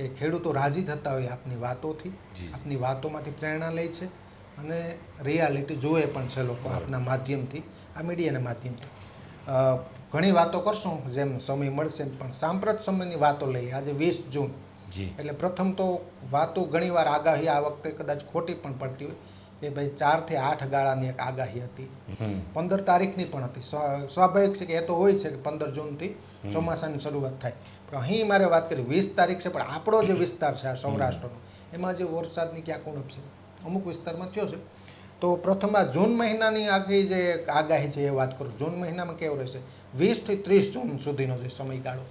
કે ખેડૂતો રાજી થતા હોય આપની વાતોથી. આપની વાતોમાંથી પ્રેરણા લે છે અને રિયાલિટી જોવે પણ છે લોકો આપના માધ્યમથી આ મીડિયાના માધ્યમથી. ઘણી વાતો કરશું જેમ સમય મળશે પણ સાંપ્રત સમયની વાતો લઈ લઈએ. આજે વીસ જૂન. જી. એટલે પ્રથમ તો વાતો ઘણીવાર આગાહી આ વખતે કદાચ ખોટી પણ પડતી હોય. કે ભાઈ ચારથી આઠ ગાળાની એક આગાહી હતી. પંદર તારીખની પણ હતી. સ્વા- સ્વાભાવિક છે કે એ તો હોય છે કે પંદર જૂનથી ચોમાસાની શરૂઆત થાય. પણ અહીં મારે વાત કરી વીસ તારીખ છે પણ આપણો જે વિસ્તાર છે આ સૌરાષ્ટ્રનો એમાં જે વરસાદની ક્યાંક ઉણપ છે અમુક વિસ્તારમાં થયો છે. તો પ્રથમ આ જૂન મહિનાની આખી જે આગાહી છે એ વાત કરું. જૂન મહિનામાં કેવો રહેશે? વીસથી ત્રીસ જૂન સુધીનો જે સમયગાળો.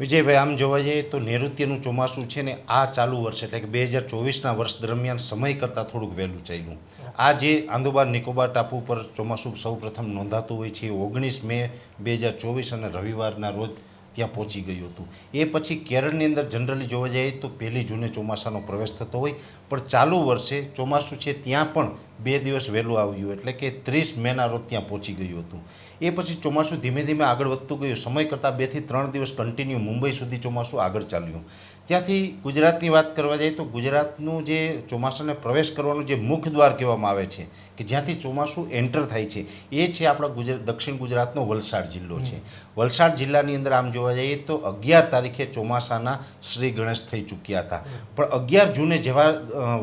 વિજયભાઈ, આમ જોવા જઈએ તો નૈઋત્યનું ચોમાસું છે ને આ ચાલુ વર્ષ એટલે કે બે હજાર ચોવીસના વર્ષ દરમિયાન સમય કરતાં થોડુંક વહેલું ચાલ્યું. આ જે આંદોબાર નિકોબાર ટાપુ પર ચોમાસું સૌપ્રથમ નોંધાતું હોય છે ઓગણીસ મે બે હજાર ચોવીસ અને રવિવારના રોજ ત્યાં પહોંચી ગયું હતું. એ પછી કેરળની અંદર જનરલી જોવા જઈએ તો પહેલી જૂને ચોમાસાનો પ્રવેશ થતો હોય, પણ ચાલુ વર્ષે ચોમાસું છે ત્યાં પણ બે દિવસ વહેલું આવ્યું, એટલે કે ત્રીસ મેના રોજ ત્યાં પહોંચી ગયું હતું. એ પછી ચોમાસું ધીમે ધીમે આગળ વધતું ગયું. સમય કરતાં બેથી ત્રણ દિવસ કન્ટિન્યુ મુંબઈ સુધી ચોમાસું આગળ ચાલ્યું. ત્યાંથી ગુજરાતની વાત કરવા જઈએ તો ગુજરાતનું જે ચોમાસાને પ્રવેશ કરવાનું જે મુખ દ્વાર કહેવામાં આવે છે કે જ્યાંથી ચોમાસું એન્ટર થાય છે એ છે આપણા ગુજરાત દક્ષિણ ગુજરાતનો વલસાડ જિલ્લો છે. વલસાડ જિલ્લાની અંદર આમ જોવા જઈએ તો અગિયાર તારીખે ચોમાસાના શ્રી ગણેશ થઈ ચૂક્યા હતા. પણ અગિયાર જૂને જેવા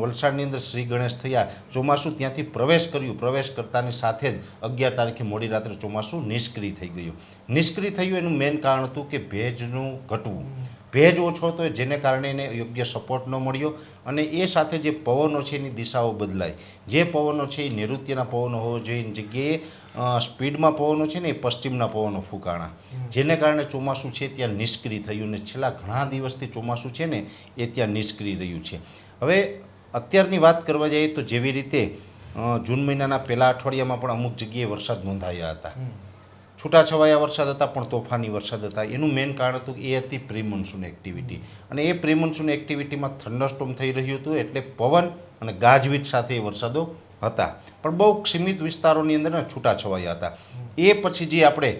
વલસાડની અંદર શ્રી ગણેશ થયા ચોમાસું ત્યાંથી પ્રવેશ કર્યું. પ્રવેશ કરતાની સાથે જ અગિયાર તારીખે મોડી રાત્રે ચોમાસું નિષ્ક્રિય થઈ ગયું? નિષ્ક્રિય થયું એનું મેઇન કારણ હતું કે ભેજનું ઘટવું. ભેજ ઓછો હતો જેને કારણે એને યોગ્ય સપોર્ટ ન મળ્યો અને એ સાથે જે પવનો છે એની દિશાઓ બદલાય જે પવનો છે એ નૈઋત્યના પવનો હોવો જોઈએ જગ્યાએ સ્પીડમાં પવનો છે ને એ પશ્ચિમના પવનો ફૂંકાણા. જેને કારણે ચોમાસું છે ત્યાં નિષ્ક્રિય થયું ને છેલ્લા ઘણા દિવસથી ચોમાસું છે ને એ ત્યાં નિષ્ક્રિય રહ્યું છે. હવે અત્યારની વાત કરવા જઈએ તો જેવી રીતે જૂન મહિનાના પહેલા અઠવાડિયામાં પણ અમુક જગ્યાએ વરસાદ નોંધાયા હતા. છૂટાછવાયા વરસાદ હતા પણ તોફાની વરસાદ હતા. એનું મેઇન કારણ હતું એ હતી પ્રી મોન્સૂન એક્ટિવિટી અને એ પ્રી મોન્સૂન એક્ટિવિટીમાં થંડરસ્ટોમ થઈ રહ્યું હતું એટલે પવન અને ગાજવીજ સાથે એ વરસાદો હતા. પણ બહુ સીમિત વિસ્તારોની અંદર છૂટાછવાયા હતા. એ પછી જે આપણે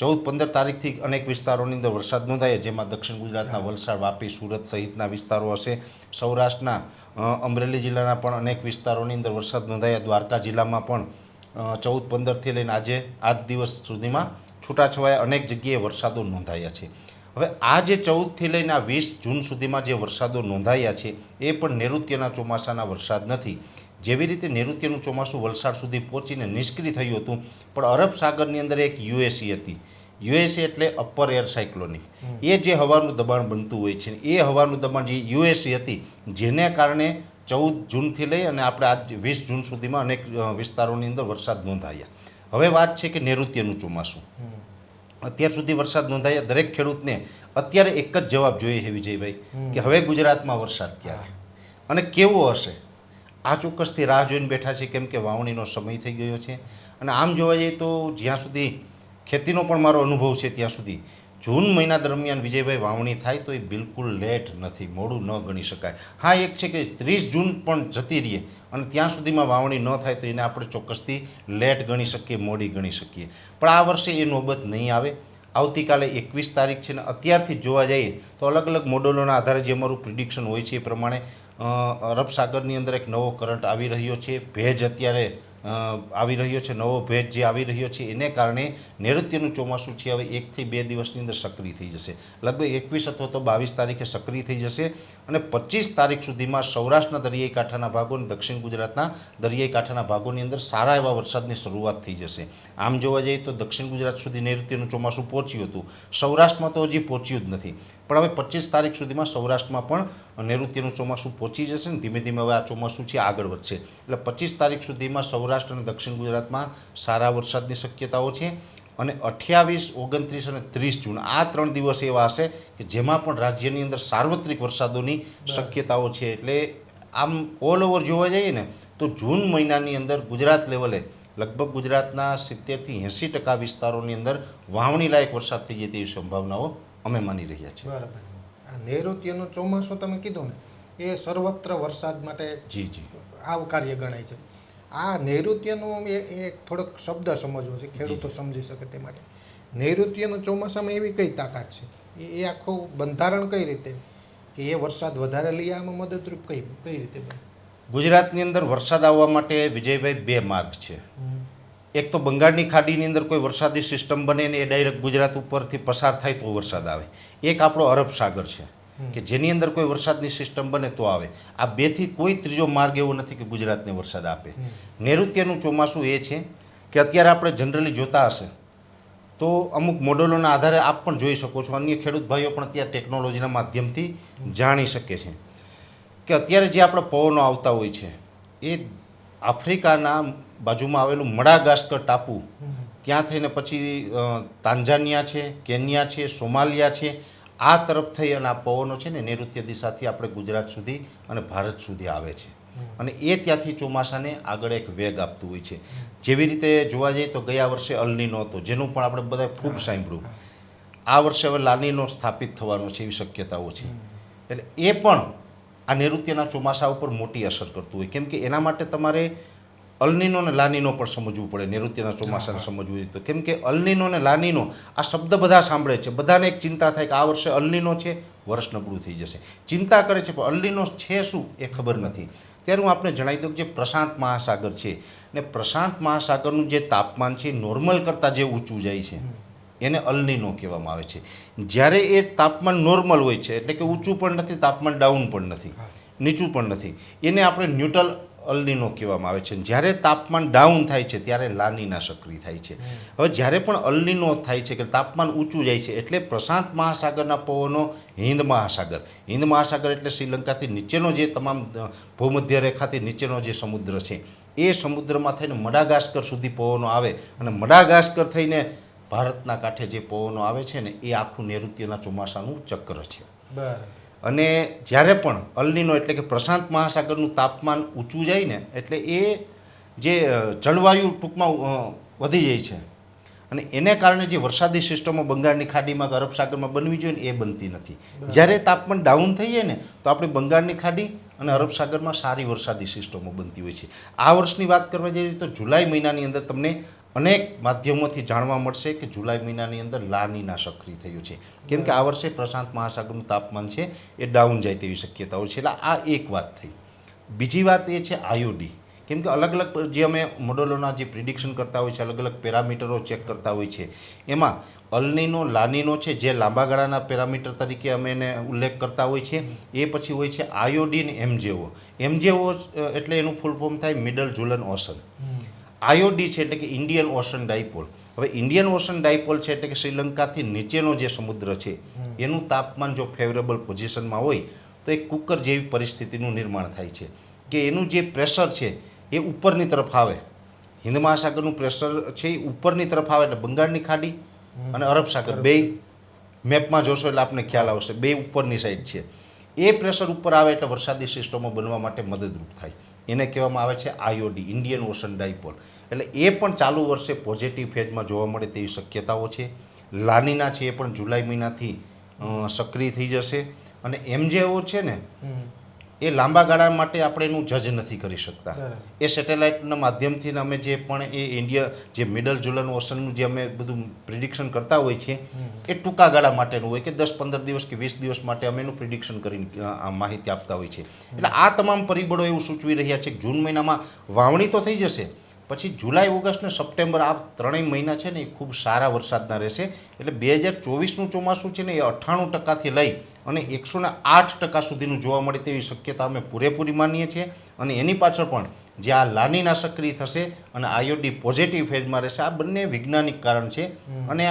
ચૌદ પંદર તારીખથી અનેક વિસ્તારોની અંદર વરસાદ નોંધાયા જેમાં દક્ષિણ ગુજરાતના વલસાડ વાપી સુરત સહિતના વિસ્તારો હશે. સૌરાષ્ટ્રના અમરેલી જિલ્લાના પણ અનેક વિસ્તારોની અંદર વરસાદ નોંધાયા દ્વારકા જિલ્લામાં પણ ચૌદ પંદરથી લઈને આજે આજ દિવસ સુધીમાં છૂટાછવાયા અનેક જગ્યાએ વરસાદો નોંધાયા છે. હવે આ જે ચૌદથી લઈને આ વીસ જૂન સુધીમાં જે વરસાદો નોંધાયા છે, એ પણ નૈઋત્યના ચોમાસાના વરસાદ નથી. જેવી રીતે નૈઋત્યનું ચોમાસું વલસાડ સુધી પહોંચીને નિષ્ક્રિય થયું હતું, પણ અરબ સાગરની અંદર એક યુએસી હતી. યુએસી એટલે અપર એર સાયક્લોનિક એ જે હવાનું દબાણ બનતું હોય છે એ હવાનું દબાણ જે યુએસએ હતી જેને કારણે ચૌદ જૂનથી લઈ અને આપણે આજ વીસ જૂન સુધીમાં અનેક વિસ્તારોની અંદર વરસાદ નોંધાયા. હવે વાત છે કે નૈઋત્યનું ચોમાસું. અત્યાર સુધી વરસાદ નોંધાયા. દરેક ખેડૂતને અત્યારે એક જ જવાબ જોઈએ છે વિજયભાઈ કે હવે ગુજરાતમાં વરસાદ ક્યારે? અને કેવો હશે? આ ચોક્કસથી રાહ જોઈને બેઠા છે કેમ કે વાવણીનો સમય થઈ ગયો છે. અને આમ જોવા જઈએ તો જ્યાં સુધી ખેતીનો પણ મારો અનુભવ છે ત્યાં સુધી. જૂન મહિના દરમિયાન વિજયભાઈ વાવણી થાય તો એ બિલકુલ લેટ નથી, મોડું ન ગણી શકાય. હા, એક છે કે ત્રીસ જૂન પણ જતી રહીએ અને ત્યાં સુધીમાં વાવણી ન થાય તો એને આપણે ચોક્કસથી લેટ ગણી શકીએ, મોડી ગણી શકીએ. પણ આ વર્ષે એ નોબત નહીં આવે. આવતીકાલે એકવીસ તારીખ છે ને અત્યારથી જોવા જઈએ તો અલગ અલગ મોડલોના આધારે જે અમારું પ્રિડિક્શન હોય છે એ પ્રમાણે અરબ સાગરની અંદર એક નવો કરંટ આવી રહ્યો છે. ભેજ અત્યારે આવી રહ્યો છે, નવો ભેજ જે આવી રહ્યો છે, એને કારણે નૈઋત્યનું ચોમાસું છે, હવે એકથી બે દિવસની અંદર સક્રિય થઈ જશે. લગભગ એકવીસ અથવા તો બાવીસ તારીખે સક્રિય થઈ જશે અને પચીસ તારીખ સુધીમાં સૌરાષ્ટ્રના દરિયાઈ કાંઠાના ભાગો અને દક્ષિણ ગુજરાતના દરિયાઈ કાંઠાના ભાગોની અંદર સારા એવા વરસાદની શરૂઆત થઈ જશે. આમ જોવા જઈએ તો દક્ષિણ ગુજરાત સુધી નૈઋત્યનું ચોમાસું પહોંચ્યું હતું. સૌરાષ્ટ્રમાં તો હજી પહોંચ્યું જ નથી. પણ હવે પચીસ તારીખ સુધીમાં સૌરાષ્ટ્રમાં પણ નૈઋત્યનું ચોમાસું પહોંચી જશે ને ધીમે ધીમે હવે આ ચોમાસું છે આગળ વધશે. એટલે પચીસ તારીખ સુધીમાં સૌરાષ્ટ્ર અને દક્ષિણ ગુજરાતમાં સારા વરસાદની શક્યતાઓ છે અને અઠ્યાવીસ ઓગણત્રીસ અને ત્રીસ જૂન આ ત્રણ દિવસ એવા હશે કે જેમાં પણ રાજ્યની અંદર સાર્વત્રિક વરસાદોની શક્યતાઓ છે. એટલે આમ ઓલ ઓવર જોવા જઈએ ને તો જૂન મહિનાની અંદર ગુજરાત લેવલે લગભગ ગુજરાતના સિત્તેરથી એંસી ટકા વિસ્તારોની અંદર વાવણી લાયક વરસાદ થઈ જાય તેવી સંભાવનાઓ અમે માની રહ્યા છીએ. બરાબર. આ નૈઋત્યનું ચોમાસું તમે કીધું ને એ સર્વત્ર વરસાદ માટે જી જી. આવકાર્ય ગણાય છે. આ નૈઋત્યનું એ થોડોક શબ્દ સમજવો છે ખેડૂતો સમજી શકે તે માટે. નૈઋત્યનું ચોમાસામાં એવી કઈ તાકાત છે? એ એ આખું બંધારણ કઈ રીતે? કે એ વરસાદ વધારે લઈ આવવામાં મદદરૂપ કઈ કઈ રીતે બને? ગુજરાતની અંદર વરસાદ આવવા માટે વિજયભાઈ બે માર્ગ છે. એક તો બંગાળની ખાડીની અંદર કોઈ વરસાદી સિસ્ટમ બને ને એ ડાયરેક્ટ ગુજરાત ઉપરથી પસાર થાય તો વરસાદ આવે. એક આપણો અરબ સાગર છે કે જેની અંદર કોઈ વરસાદની સિસ્ટમ બને તો આવે. આ બેથી કોઈ ત્રીજો માર્ગ એવો નથી કે ગુજરાતને વરસાદ આપે. નૈઋત્યનું ચોમાસું એ છે કે અત્યારે આપણે જનરલી જોતા હશે તો અમુક મોડલોના આધારે આપ પણ જોઈ શકો છો. અન્ય ખેડૂત ભાઈઓ પણ અત્યારે ટેકનોલોજીના માધ્યમથી જાણી શકે છે કે અત્યારે જે આપણા પવનો આવતા હોય છે એ આફ્રિકાના બાજુમાં આવેલું મડાગાસ્કર ટાપુ. ત્યાં થઈને પછી તાંજાનિયા છે, કેન્યા છે, સોમાલિયા છે, આ તરફ થઈ અને આ પવનો છે ને નૈઋત્ય દિશાથી આપણે ગુજરાત સુધી અને ભારત સુધી આવે છે. અને એ ત્યાંથી ચોમાસાને આગળ એક વેગ આપતું હોય છે. જેવી રીતે જોવા જઈએ તો ગયા વર્ષે અલનીનો હતો, જેનું પણ આપણે બધા ખૂબ સાંભળ્યું. આ વર્ષે હવે લાનીનો સ્થાપિત થવાનો છે એવી શક્યતાઓ છે. એટલે એ પણ આ નૈઋત્યના ચોમાસા ઉપર મોટી અસર કરતું હોય. કેમ કે એના માટે તમારે અલનીનો અને લાનીનો પણ સમજવું પડે નૈઋત્યના ચોમાસાને સમજવું જોઈએ તો. કેમ કે અલનીનો અને લાનીનો આ શબ્દ બધા સાંભળે છે. બધાને એક ચિંતા થાય કે આ વર્ષે અલનીનો છે વર્ષ નબળું થઈ જશે. ચિંતા કરે છે પણ અલનીનો છે શું એ ખબર નથી. ત્યારે હું આપને જણાવી દઉં કે જે પ્રશાંત મહાસાગર છે ને પ્રશાંત મહાસાગરનું જે તાપમાન છે નોર્મલ કરતાં જે ઊંચું જાય છે એને અલનીનો કહેવામાં આવે છે. જ્યારે એ તાપમાન નોર્મલ હોય છે એટલે કે ઊંચું પણ નથી તાપમાન ડાઉન પણ નથી નીચું પણ નથી એને આપણે ન્યુટ્રલ અલનીનો કહેવામાં આવે છે. જ્યારે તાપમાન ડાઉન થાય છે, ત્યારે લાનીના સક્રિય થાય છે. હવે જ્યારે પણ અલનીનો થાય છે, કે તાપમાન ઊંચું જાય છે, એટલે પ્રશાંત મહાસાગરના પવનો હિન્દ મહાસાગર. હિન્દ મહાસાગર એટલે શ્રીલંકાથી નીચેનો જે તમામ ભૂમધ્ય રેખાથી નીચેનો જે સમુદ્ર છે, એ સમુદ્રમાં થઈને મડાગાસ્કર સુધી પવનો આવે અને મડાગાસ્કર થઈને ભારતના કાંઠે જે પવનો આવે છે ને, એ આખું નૈઋત્યના ચોમાસાનું ચક્ર છે. બરાબર. અને જ્યારે પણ અલનીનો એટલે કે પ્રશાંત મહાસાગરનું તાપમાન ઊંચું જાય ને એટલે એ જે જળવાયુ ટૂંકમાં વધી જાય છે. અને એને કારણે જે વરસાદી સિસ્ટમો બંગાળની ખાડીમાં કે અરબ સાગરમાં બનવી જોઈએ ને એ બનતી નથી. જ્યારે તાપમાન ડાઉન થઈ જાય ને તો આપણે બંગાળની ખાડી અને અરબ સાગરમાં સારી વરસાદી સિસ્ટમો બનતી હોય છે. આ વર્ષની વાત કરવા જઈએ તો જુલાઈ મહિનાની અંદર તમને અનેક માધ્યમોથી જાણવા મળશે કે જુલાઈ મહિનાની અંદર લાનીના સક્રિય થયું છે. કેમ કે આ વર્ષે પ્રશાંત મહાસાગરનું તાપમાન છે એ ડાઉન જાય તેવી શક્યતાઓ છે. એટલે આ એક વાત થઈ. બીજી વાત એ છે આયોડી કેમ કે અલગ અલગ જે અમે મોડલોના જે પ્રિડિક્શન કરતા હોય છે, અલગ અલગ પેરામીટરો ચેક કરતા હોય છે, એમાં અલનીનો, લાનીનો છે જે લાંબા ગાળાના પેરામીટર તરીકે અમે એને ઉલ્લેખ કરતા હોય છે, એ પછી હોય છે આયોડીન એમજેઓ એમજેઓ એટલે એનું ફૂલ ફોર્મ થાય મિડલ જુલન ઓશન. આયોડી છે એટલે કે ઇન્ડિયન ઓશન ડાયપોલ. હવે ઇન્ડિયન ઓશન ડાયપોલ છે એટલે કે શ્રીલંકાથી નીચેનો જે સમુદ્ર છે એનું તાપમાન જો ફેવરેબલ પોઝિશનમાં હોય તો એ કુકર જેવી પરિસ્થિતિનું નિર્માણ થાય છે. કે એનું જે પ્રેશર છે એ ઉપરની તરફ આવે. હિન્દ મહાસાગરનું પ્રેશર છે એ ઉપરની તરફ આવે એટલે બંગાળની ખાડી અને અરબ સાગર. બે મેપમાં જોશો એટલે આપને ખ્યાલ આવશે. બે ઉપરની સાઈડ છે. એ પ્રેશર ઉપર આવે એટલે વરસાદી સિસ્ટમો બનવા માટે મદદરૂપ થાય. એને કહેવામાં આવે છે આઈઓડી ઇન્ડિયન ઓશન ડાયપોલ. એટલે એ પણ ચાલુ વર્ષે પોઝિટિવ ફેઝમાં જોવા મળે તેવી શક્યતાઓ છે. લાનીના છે એ પણ જુલાઈ મહિનાથી સક્રિય થઈ જશે. અને એમજેઓ છે ને એ લાંબા ગાળા માટે આપણે એનું જજ નથી કરી શકતા. એ સેટેલાઇટના માધ્યમથી અમે જે પણ એ ઇન્ડિયા જે મિડલ જુલન ઓશનનું જે અમે બધું પ્રિડિક્શન કરતા હોય છીએ એ ટૂંકા ગાળા માટેનું હોય કે દસ પંદર દિવસ કે વીસ દિવસ માટે અમે એનું પ્રિડિક્શન કરીને આ માહિતી આપતા હોય છે. એટલે આ તમામ પરિબળો એવું સૂચવી રહ્યા છે કે જૂન મહિનામાં વાવણી તો થઈ જશે પછી જુલાઈ ઓગસ્ટ ને સપ્ટેમ્બર આ ત્રણેય મહિના છે ને એ ખૂબ સારા વરસાદના રહેશે. એટલે બે હજાર ચોવીસનું ચોમાસું છે ને એ અઠ્ઠાણું ટકાથી લઈ અને એકસો ને આઠ ટકા સુધીનું જોવા મળે તેવી શક્યતા અમે પૂરેપૂરી માનીએ છીએ. અને એની પાછળ પણ જે આ લાનીના સક્રિય થશે અને આઈઓડી પોઝિટિવ ફેઝમાં રહેશે આ બંને વૈજ્ઞાનિક કારણ છે. અને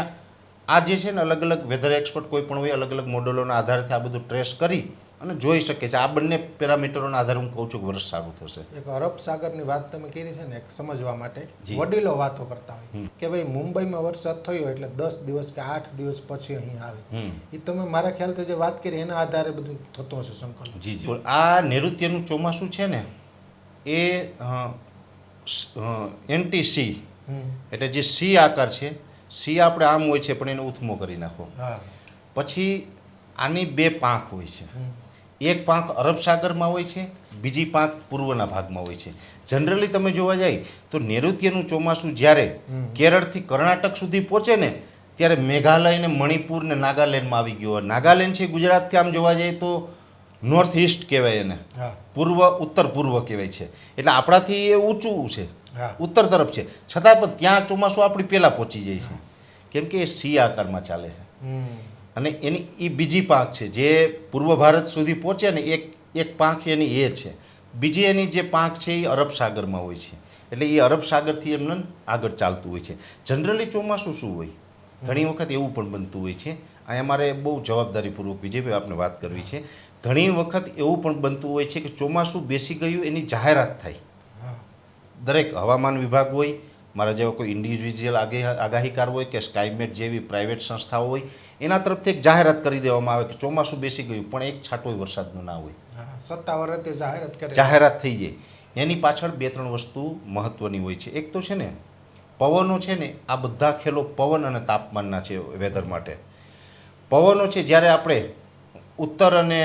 આ જે છે ને અલગ અલગ વેધર એક્સપર્ટ કોઈ પણ હોય અલગ અલગ મોડલોના આધારથી આ બધું ટ્રેસ કરી અને જોઈ શકે છે. આ બંને પેરામીટરોના આધારે હું કહું છું કે વર્ષ સારું થશે. એક અરબ સાગરની વાત તમે કરી છે ને એક સમજવા માટે. વડીલો વાતો કરતા હોય કે ભાઈ મુંબઈમાં વરસાદ થયો એટલે દસ દિવસ કે આઠ દિવસ પછી અહીં આવે. એ તમે મારા ખ્યાલથી જે વાત કરી એના આધારે બધું થતું હશે સંકલન. જી જી. આ નૈઋત્યનું ચોમાસું છે ને એ એન્ટી સી એટલે જે સી આકાર છે સી આપણે આમ હોય છે પણ એને ઉથમો કરી નાખો. પછી આની બે પાંખ હોય છે. એક પાંખ અરબ સાગરમાં હોય છે બીજી પાંખ પૂર્વના ભાગમાં હોય છે. જનરલી તમે જોવા જાય તો નૈઋત્યનું ચોમાસું જ્યારે. કેરળથી કર્ણાટક સુધી પહોંચે ને ત્યારે મેઘાલય ને મણિપુર ને નાગાલેન્ડમાં આવી ગયો હોય. નાગાલેન્ડ છે ગુજરાતથી આમ જોવા જઈએ તો નોર્થ ઇસ્ટ કહેવાય એને. પૂર્વ ઉત્તર પૂર્વ કહેવાય છે. એટલે આપણાથી એ ઊંચું છે. ઉત્તર તરફ છે. છતાં પણ ત્યાં ચોમાસું આપણી પહેલાં પહોંચી જાય છે. કેમ કે એ સી આકારમાં ચાલે છે. અને એની એ બીજી પાંખ છે જે પૂર્વ ભારત સુધી પહોંચે ને એક એક પાંખ એની એ છે. બીજી એની જે પાંખ છે એ અરબ સાગરમાં હોય છે. એટલે એ અરબ સાગરથી એમને આગળ ચાલતું હોય છે. જનરલી ચોમાસું શું હોય? ઘણી વખત એવું પણ બનતું હોય છે. અહીંયા મારે બહુ જવાબદારીપૂર્વક વિજયભાઈ આપને વાત કરવી છે. ઘણી વખત એવું પણ બનતું હોય છે કે ચોમાસું બેસી ગયું એની જાહેરાત થાય. દરેક હવામાન વિભાગ હોય મારા જેવા કોઈ ઇન્ડિવિજ્યુઅલ આગાહી આગાહીકાર હોય કે સ્કાયમેટ જેવી પ્રાઇવેટ સંસ્થાઓ હોય એના તરફથી એક જાહેરાત કરી દેવામાં આવે કે ચોમાસું બેસી ગયું પણ એક છાંટોય વરસાદનું ના હોય. સત્તાવાર રીતે જાહેરાત કરે. જાહેરાત થઈ જાય. એની પાછળ બે ત્રણ વસ્તુ મહત્ત્વની હોય છે. એક તો છે ને પવનો છે ને આ બધા ખેલો પવન અને તાપમાનના છે વેધર માટે. પવનો છે જ્યારે આપણે ઉત્તર અને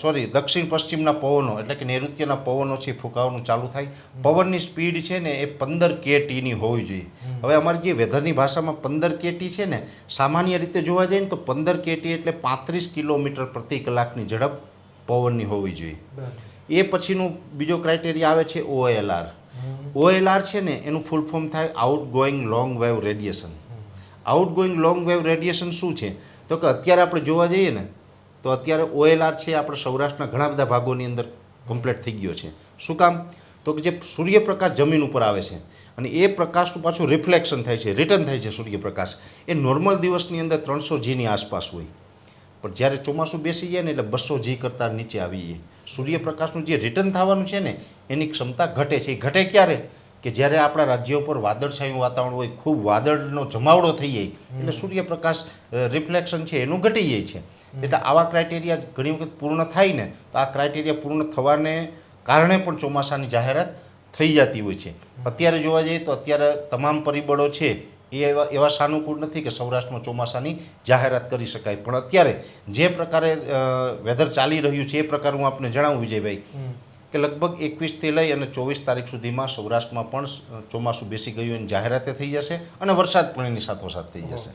સોરી દક્ષિણ પશ્ચિમના પવનો એટલે કે નૈઋત્યના પવનો છે ફૂંકાવાનું ચાલુ થાય. પવનની સ્પીડ છે ને એ પંદર કેટીની હોવી જોઈએ. હવે અમારી જે વેધરની ભાષામાં પંદર કેટી છે ને સામાન્ય રીતે જોવા જઈએ ને તો પંદર કેટી એટલે પાંત્રીસ કિલોમીટર પ્રતિ કલાકની ઝડપ પવનની હોવી જોઈએ. એ પછીનું બીજો ક્રાઇટેરિયા આવે છે ઓએલઆર. ઓએલઆર છે ને એનું ફૂલ ફોર્મ થાય outgoing long wave radiation outgoing long wave radiation શું છે? તો કે અત્યારે આપણે જોવા જઈએ ને તો અત્યારે ઓએલઆર છે, આપણે સૌરાષ્ટ્રના ઘણા બધા ભાગોની અંદર કમ્પ્લીટ થઈ ગયો છે. શું કામ? તો કે જે સૂર્યપ્રકાશ જમીન ઉપર આવે છે અને એ પ્રકાશનું પાછું રિફ્લેક્શન થાય છે રિટર્ન થાય છે સૂર્યપ્રકાશ. એ નોર્મલ દિવસની અંદર ત્રણસો જીની આસપાસ હોય. પણ જ્યારે ચોમાસું બેસી જાય ને એટલે બસો જી કરતાં નીચે આવી જાય. સૂર્યપ્રકાશનું જે રિટર્ન થવાનું છે ને, એની ક્ષમતા ઘટે છે. એ ઘટે ક્યારે? કે જ્યારે આપણા રાજ્ય ઉપર વાદળછાયું વાતાવરણ હોય, ખૂબ વાદળનો જમાવડો થઈ જાય. એટલે સૂર્યપ્રકાશ રિફ્લેક્શન છે, એનું ઘટી જાય છે. એટલે આવા ક્રાઇટેરિયા ઘણી વખત પૂર્ણ થાય ને તો આ ક્રાઇટેરિયા પૂર્ણ થવાને કારણે પણ ચોમાસાની જાહેરાત થઈ જતી હોય છે. અત્યારે જોવા જઈએ તો અત્યારે તમામ પરિબળો છે એ એવા એવા સાનુકૂળ નથી કે સૌરાષ્ટ્રમાં ચોમાસાની જાહેરાત કરી શકાય. પણ અત્યારે જે પ્રકારે વેધર ચાલી રહ્યું છે એ પ્રકાર હું આપને જણાવું વિજયભાઈ કે લગભગ એકવીસથી લઈ અને ચોવીસ તારીખ સુધીમાં સૌરાષ્ટ્રમાં પણ ચોમાસું બેસી ગયું એની જાહેરાતે થઈ જશે અને વરસાદ પણ એની સાથોસાથ થઈ જશે.